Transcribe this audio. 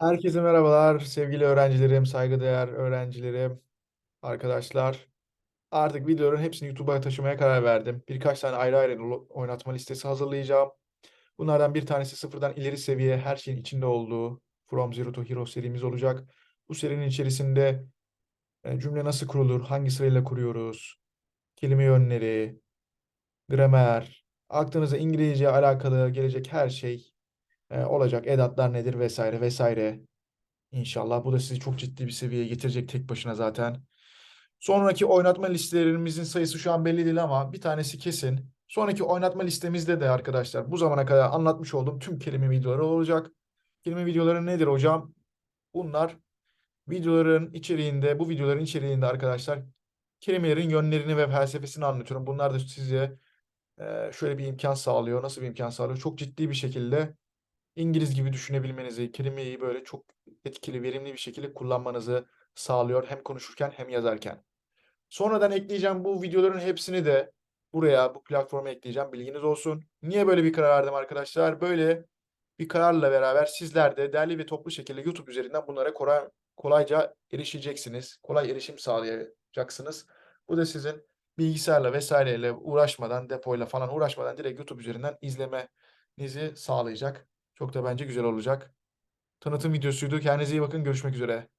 Herkese merhabalar sevgili öğrencilerim, saygıdeğer öğrencilerim, arkadaşlar. Artık videoların hepsini YouTube'a taşımaya karar verdim. Birkaç tane ayrı ayrı oynatma listesi hazırlayacağım. Bunlardan bir tanesi sıfırdan ileri seviye her şeyin içinde olduğu From Zero to Hero serimiz olacak. Bu serinin içerisinde e, cümle nasıl kurulur, hangi sırayla kuruyoruz, kelime yönleri, gramer, aklınıza İngilizce alakalı gelecek her şey e, olacak. Edatlar nedir vesaire vesaire. İnşallah bu da sizi çok ciddi bir seviyeye getirecek tek başına zaten. Sonraki oynatma listelerimizin sayısı şu an belli değil ama bir tanesi kesin. Sonraki oynatma listemizde de arkadaşlar bu zamana kadar anlatmış olduğum tüm kelime videoları olacak. Kelime videoları nedir hocam? Bunlar videoların içeriğinde, bu videoların içeriğinde arkadaşlar kelimelerin yönlerini ve felsefesini anlatıyorum. Bunlar da size e, şöyle bir imkan sağlıyor. Nasıl bir imkan sağlıyor? Çok ciddi bir şekilde İngiliz gibi düşünebilmenizi, kelimeyi böyle çok etkili, verimli bir şekilde kullanmanızı sağlıyor hem konuşurken hem yazarken. Sonradan ekleyeceğim bu videoların hepsini de buraya, bu platforma ekleyeceğim. Bilginiz olsun. Niye böyle bir karar verdim arkadaşlar? Böyle bir kararla beraber sizler de derli ve toplu şekilde YouTube üzerinden bunlara kolay, kolayca erişeceksiniz. Kolay erişim sağlayacaksınız. Bu da sizin bilgisayarla vesaireyle uğraşmadan, depoyla falan uğraşmadan direkt YouTube üzerinden izlemenizi sağlayacak. Çok da bence güzel olacak. Tanıtım videosuydu. Kendinize iyi bakın. Görüşmek üzere.